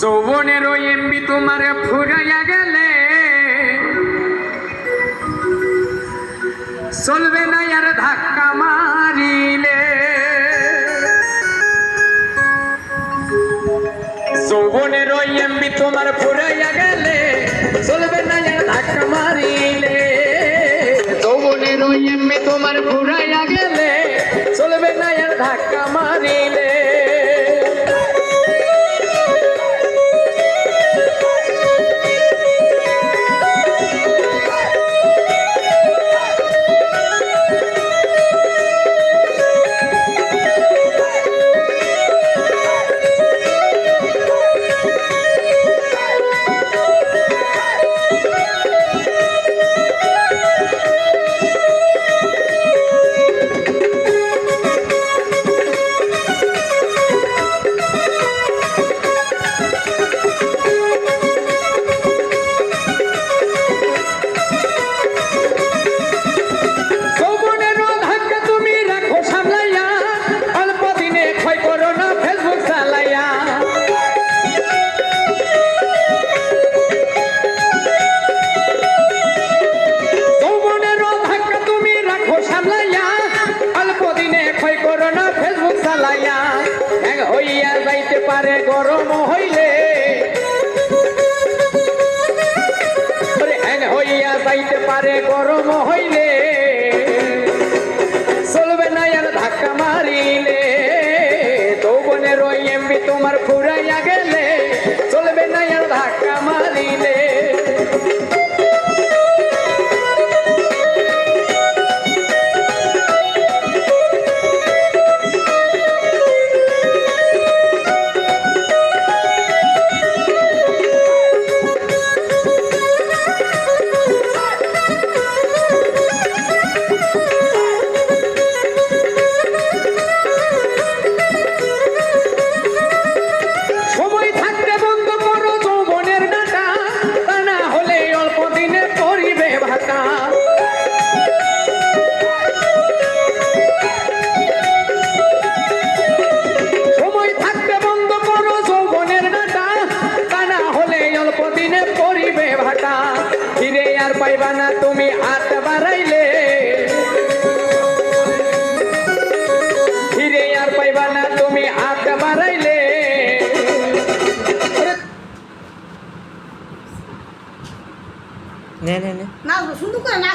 যৌবনের ওই এমবি তোমার ফুরাইয়া গেলে। চলবে না আর ধাক্কা মারিলে। যৌবনের ওই এমবি তোমার ফুরাইয়া গেলে, চলবে না আর ধাক্কা মারিলে। যৌবনের ওই এমবি তোমার ফুরাইয়া গেলে, চলবে না আর ধাক্কা মারিলে। হইয়া যাইতে পারে, গরম হইলে। হ্যান হইয়া যাইতে পারে, গরম হইলে। চলবে না আর ধাক্কা মারিলে। দৌবনে রই এমবি তোমার ফুরাইয়া গেল। টাকা ফিরে আর পাইবা না তুমি হাত বাড়াইলে। ফিরে আর পাইবা না তুমি হাত বাড়াইলে। না না না। না শুধু করে না